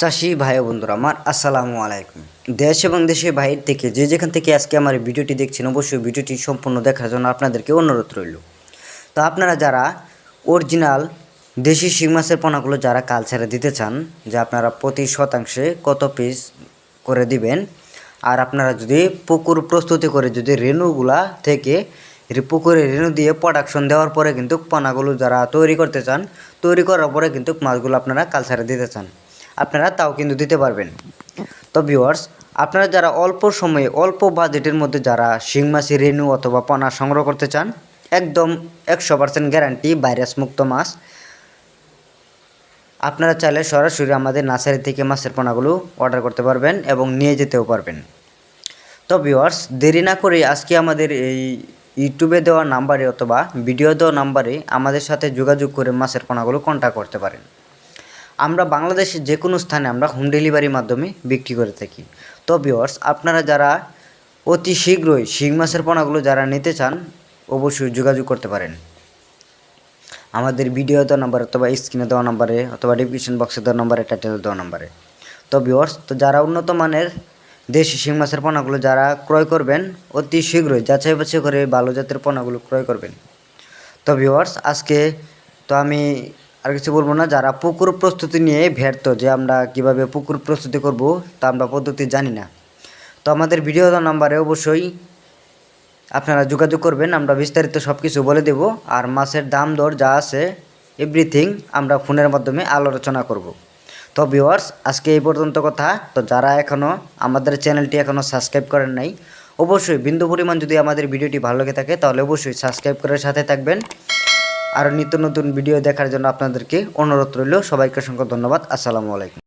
চাষি ভাই বন্ধুরা, আমার আসসালামু আলাইকুম। দেশ এবং দেশের বাইরে থেকে যে যেখান থেকে আজকে আমার ভিডিওটি দেখছেন, অবশ্যই ভিডিওটি সম্পূর্ণ দেখার জন্য আপনাদেরকে অনুরোধ রইল। তো আপনারা যারা অরিজিনাল দেশি শিং মাছের পোনাগুলো যারা কালচারে দিতে চান, যে আপনারা প্রতি শতাংশে কত পিস করে দিবেন, আর আপনারা যদি পুকুর প্রস্তুতি করে যদি রেণুগুলা থেকে পুকুরে রেণু দিয়ে প্রোডাকশন দেওয়ার পরে কিন্তু পোনাগুলো যারা তৈরি করতে চান, তৈরি করার পরে কিন্তু মাছগুলো আপনারা কালচারে দিতে চান। আপনারা তাও কিন্তু দিতে পারবেন। তো ভিওয়ার্স আপনারা যারা অল্প সময়ে, অল্প বাজেটের মধ্যে যারা শিং রেণু অথবা পোনা সংগ্রহ করতে চান, একদম একশো পার্সেন্ট গ্যারান্টি ভাইরাস মুক্ত মাছ। আপনারা চাইলে সরাসরি আমাদের নার্সারি থেকে মাছের পোনাগুলো অর্ডার করতে পারবেন এবং নিয়ে যেতেও পারবেন। তো ভিওয়ার্স দেরি না করে আজকে আমাদের এই ইউটিউবে দেওয়া নাম্বারে অথবা ভিডিও দেওয়া নাম্বারে আমাদের সাথে যোগাযোগ করে মাছের পোনাগুলো কন্ট্যাক্ট করতে পারেন। আমরা বাংলাদেশের যে কোনো স্থানে আমরা হোম ডেলিভারির মাধ্যমে বিক্রি করে থাকি। তো ভিউয়ার্স আপনারা যারা অতি শীঘ্রই শিং মাছের পোনাগুলো যারা নিতে চান, অবশ্যই যোগাযোগ করতে পারেন। আমাদের ভিডিও দেওয়া নাম্বার অথবা স্ক্রিনে দেওয়া নাম্বারে অথবা ডিসক্রিপশন বক্সে দেওয়া নাম্বারে টাইটেল দেওয়া নাম্বারে তো ভিউয়ার্স তো যারা উন্নত মানের দেশি শিং মাছের পোনাগুলো যারা ক্রয় করবেন, অতি শীঘ্রই যাচাই বাছাই করে ভালো জাতের পোনাগুলো ক্রয় করবেন। তো ভিউয়ার্স আজকে তো আমি আর কিছু বলব না, যারা পুকুর প্রস্তুতি নিয়ে ব্যর্থ যে আমরা কীভাবে পুকুর প্রস্তুতি করব তা আমরা পদ্ধতি জানি না। তো আমাদের ভিডিও নাম্বারে অবশ্যই আপনারা যোগাযোগ করবেন, আমরা বিস্তারিত সব কিছু বলে দেব। আর মাছের দাম দর যা আছে এভরিথিং আমরা ফোনের মাধ্যমে আলোচনা করব। তো ভিওয়ার্স আজকে এই পর্যন্ত কথা। তো যারা এখনও আমাদের চ্যানেলটি এখনও সাবস্ক্রাইব করেন নাই, অবশ্যই বিন্দু পরিমাণ যদি আমাদের ভিডিওটি ভালো লেগে থাকে, তাহলে অবশ্যই সাবস্ক্রাইব করার সাথে থাকবেন। আর নিত্য নতুন ভিডিও দেখার জন্য আপনাদেরকে অনুরোধ রইল। সবাইকে অসংখ্য ধন্যবাদ। আসসালামু আলাইকুম।